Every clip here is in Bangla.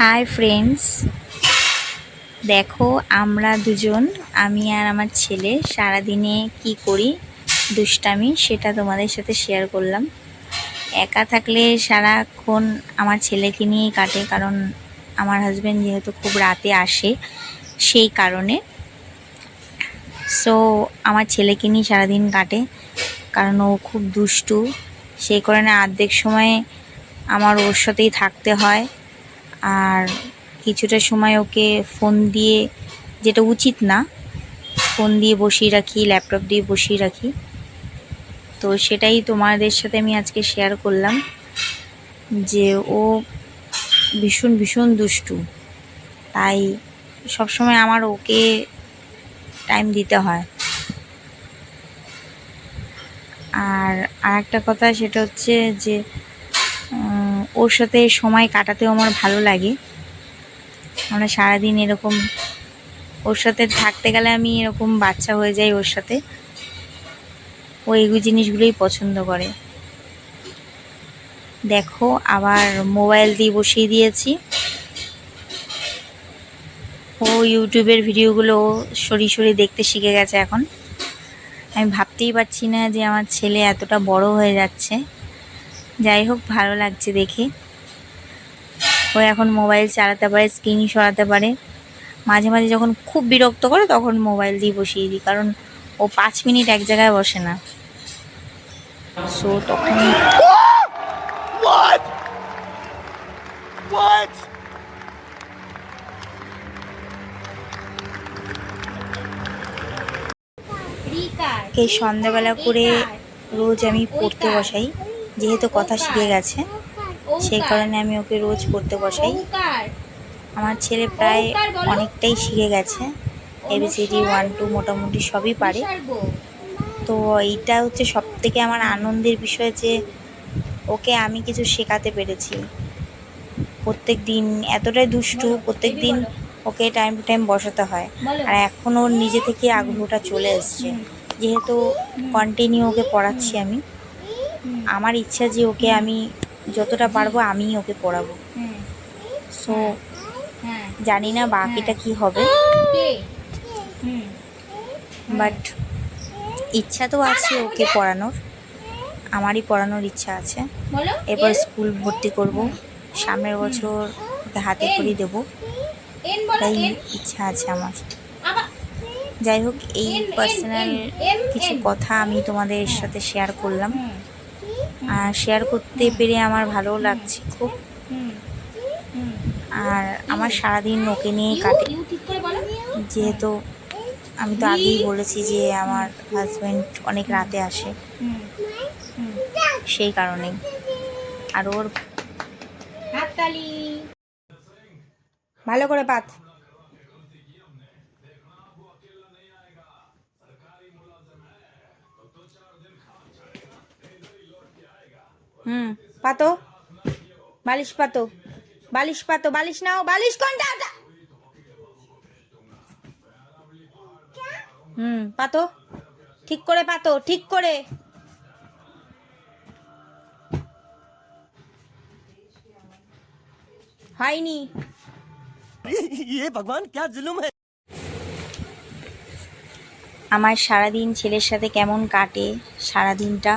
হাই ফ্রেন্ডস দেখো, আমরা দুজন, আমি আর আমার ছেলে, সারাদিনে কি করি? দুষ্টামি, সেটা তোমাদের সাথে শেয়ার করলাম। একা থাকলে সারাক্ষণ আমার ছেলেকে নিয়েই কাটে, কারণ আমার হাজব্যান্ড যেহেতু খুব রাতে আসে, সেই কারণে। সো আমার ছেলেকে নিয়ে সারাদিন কাটে, কারণ ও খুব দুষ্টু। সেই কারণে অর্ধেক সময় আমার ওর সাথেই থাকতে হয়। আর কিছুটা সময় ওকে ফোন দিয়ে, যেটা উচিত না, ফোন দিয়ে বসিয়ে রাখি, ল্যাপটপ দিয়ে বসিয়ে রাখি। তো সেটাই তোমাদের সাথে আমি আজকে শেয়ার করলাম যে ও ভীষণ ভীষণ দুষ্টু। তাই সবসময় আমার ওকে টাইম দিতে হয়। আর আরেকটা কথা সেটা হচ্ছে যে ওর সাথে সময় কাটাতেও আমার ভালো লাগে। আমরা সারাদিন এরকম ওর সাথে থাকতে গেলে আমি এরকম বাচ্চা হয়ে যাই ওর সাথে। ও এই জিনিসগুলোই পছন্দ করে। দেখো, আবার মোবাইল দিয়ে বসিয়ে দিয়েছি। ও ইউটিউবের ভিডিওগুলো সরি সরি দেখতে শিখে গেছে এখন। আমি ভাবতেই পারছি না যে আমার ছেলে এতটা বড় হয়ে যাচ্ছে। যাই হোক ভালো লাগছে দেখে। ও এখন মোবাইল চালাতে পারে স্ক্রিন সরাতে পারে। মাঝে মাঝে যখন খুব বিরক্ত করে তখন মোবাইল দিয়ে বসিয়ে দিই কারণ ও পাঁচ মিনিট এক জায়গায় বসে না। সো তখন? কে সন্ধ্যাবেলা করে রোজ আমি পড়তে বসাই। যেহেতু কথা শিখে গেছে, সেই কারণে আমি ওকে রোজ পড়তে বসাই। আমার ছেলে প্রায় অনেকটাই শিখে গেছে এবিসিডি ওয়ান টু মোটামুটি সবই পারে। তো এইটা হচ্ছে সব থেকে আমার আনন্দের বিষয় যে ওকে আমি কিছু শেখাতে পেরেছি। প্রত্যেক দিন এতটাই দুষ্টু প্রত্যেক দিন ওকে টাইম টু টাইম বসাতে হয়। আর এখন ওর নিজে থেকে আগ্রহটা চলে এসছে। যেহেতু কন্টিনিউ ওকে পড়াচ্ছি আমি। আমার ইচ্ছা যে ওকে আমি যতটা পারব আমিই ওকে পড়াবো। সো জানি না বাকিটা কি হবে। বাট ইচ্ছা তো আছে ওকে পড়ানোর। আমারই পড়ানোর ইচ্ছা আছে। এবার স্কুল ভর্তি করব। সামনের বছর হাতে করে দেবো। তাই ইচ্ছা আছে আমার। যাই হোক এই পার্সোনাল কিছু কথা আমি তোমাদের সাথে শেয়ার করলাম। আর শেয়ার করতে পেরে আমার ভালো লাগছে খুব। আর আমার সারাদিন ওকে নিয়েই কাটে। যেহেতু আমি তো আগেই বলেছি যে আমার হাজব্যান্ড অনেক রাতে আসে। সেই কারণেই। আর ওর ভালো করে পাত হুম পাতো বালিশ পাতো বালিশ পাতো বালিশ নাও বালিশ কোনটা ওটা? হুম পাতো ঠিক করে পাতো ঠিক করে হয়নি ये भगवान क्या जुल्म है আমার সারাদিন ছেলের সাথে কেমন কাটে সারাদিনটা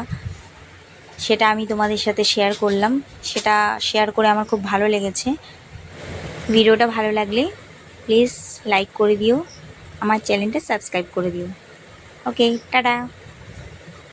সেটা আমি তোমাদের সাথে শেয়ার করলাম। সেটা শেয়ার করে আমার খুব ভালো লেগেছে। ভিডিওটা ভালো লাগলে প্লিজ লাইক করে দিও। আমার চ্যানেলটা সাবস্ক্রাইব করে দিও। Okay tata.